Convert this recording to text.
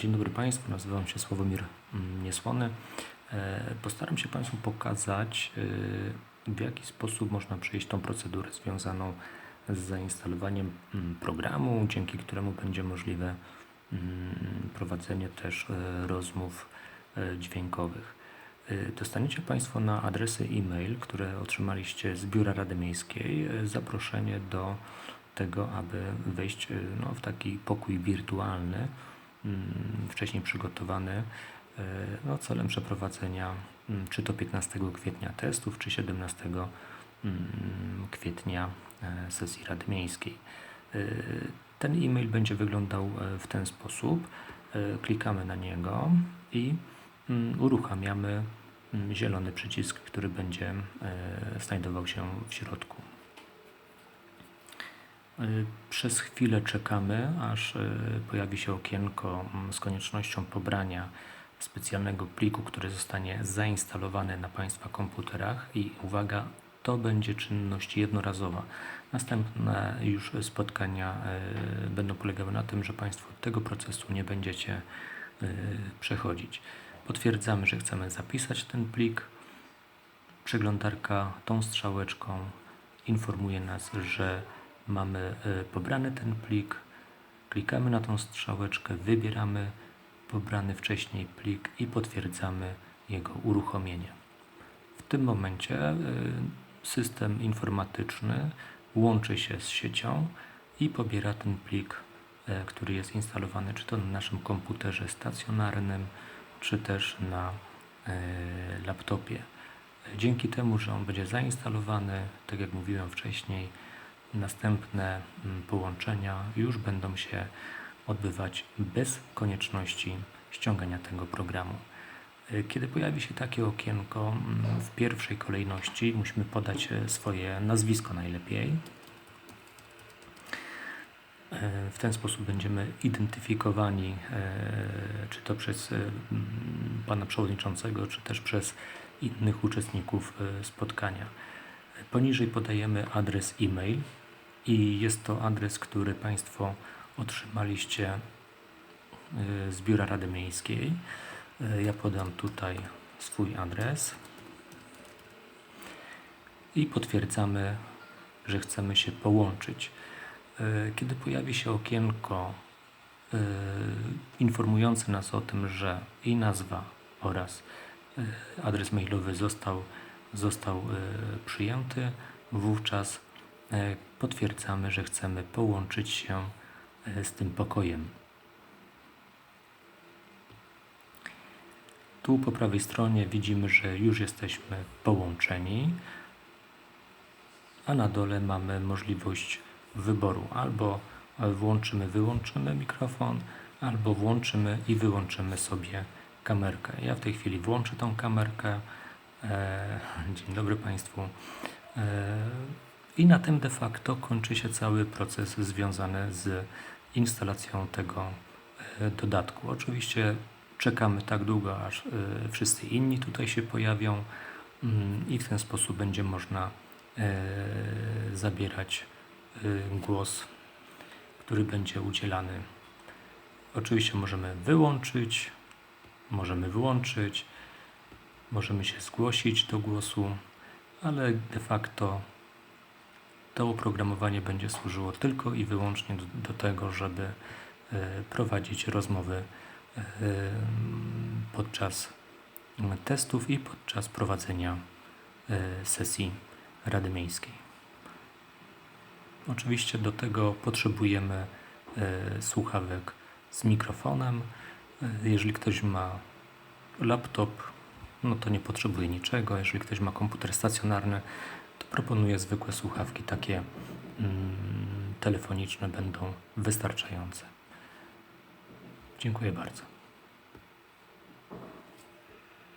Dzień dobry Państwu, nazywam się Sławomir mm, Niesłony. E, Postaram się Państwu pokazać, e, w jaki sposób można przejść tą procedurę związaną z zainstalowaniem mm, programu, dzięki któremu będzie możliwe mm, prowadzenie też e, rozmów dźwiękowych. Dostaniecie Państwo na adresy e-mail, które otrzymaliście z Biura Rady Miejskiej, zaproszenie do tego, aby wejść no, w taki pokój wirtualny, wcześniej przygotowany e, no, celem przeprowadzenia mm, czy to 15 kwietnia testów, czy 17 mm, kwietnia e, sesji Rady Miejskiej. E, Ten e-mail będzie wyglądał w ten sposób. Klikamy na niego i mm, uruchamiamy mm, zielony przycisk, który będzie znajdował się w środku. Y, Przez chwilę czekamy, aż y, pojawi się okienko mm, z koniecznością pobrania specjalnego pliku, który zostanie zainstalowany na Państwa komputerach i uwaga, to będzie czynność jednorazowa. Następne już spotkania y, będą polegały na tym, że Państwo tego procesu nie będziecie przechodzić. Potwierdzamy, że chcemy zapisać ten plik. Przeglądarka tą strzałeczką informuje nas, że mamy e, pobrany ten plik. Klikamy na tą strzałeczkę, wybieramy pobrany wcześniej plik i potwierdzamy jego uruchomienie. W tym momencie e, system informatyczny łączy się z siecią i pobiera ten plik, e, który jest instalowany czy to na naszym komputerze stacjonarnym, czy też na laptopie. Dzięki temu, że on będzie zainstalowany, tak jak mówiłem wcześniej, następne mm, połączenia już będą się odbywać bez konieczności ściągania tego programu. Y, Kiedy pojawi się takie okienko, mm, w pierwszej kolejności musimy podać e, swoje nazwisko najlepiej. E, W ten sposób będziemy identyfikowani, e, czy to przez e, mm, pana przewodniczącego, czy też przez innych uczestników e, spotkania. Poniżej podajemy adres e-mail i jest to adres, który Państwo otrzymaliście e, z Biura Rady Miejskiej. E, Ja podam tutaj swój adres i potwierdzamy, że chcemy się połączyć. E, Kiedy pojawi się okienko informujące nas o tym, że i nazwa oraz adres mailowy został, został przyjęty, wówczas potwierdzamy, że chcemy połączyć się e, z tym pokojem. Tu po prawej stronie widzimy, że już jesteśmy połączeni, a na dole mamy możliwość wyboru albo włączymy, wyłączymy mikrofon, albo włączymy i wyłączymy sobie kamerkę. Ja w tej chwili włączę tą kamerkę. E, dzień dobry Państwu. I na tym de facto kończy się cały proces związany z instalacją tego e, dodatku. Oczywiście czekamy tak długo, aż e, wszyscy inni tutaj się pojawią mm, i w ten sposób będzie można e, zabierać głos, który będzie udzielany. Oczywiście możemy wyłączyć, możemy wyłączyć, możemy się zgłosić do głosu, ale de facto to oprogramowanie będzie służyło tylko i wyłącznie do, do tego, żeby e, prowadzić rozmowy e, podczas testów i podczas prowadzenia e, sesji Rady Miejskiej. Oczywiście do tego potrzebujemy słuchawek z mikrofonem. Jeżeli ktoś ma laptop, no to nie potrzebuje niczego. Jeżeli ktoś ma komputer stacjonarny, proponuję zwykłe słuchawki, takie mm, telefoniczne będą wystarczające. Dziękuję bardzo.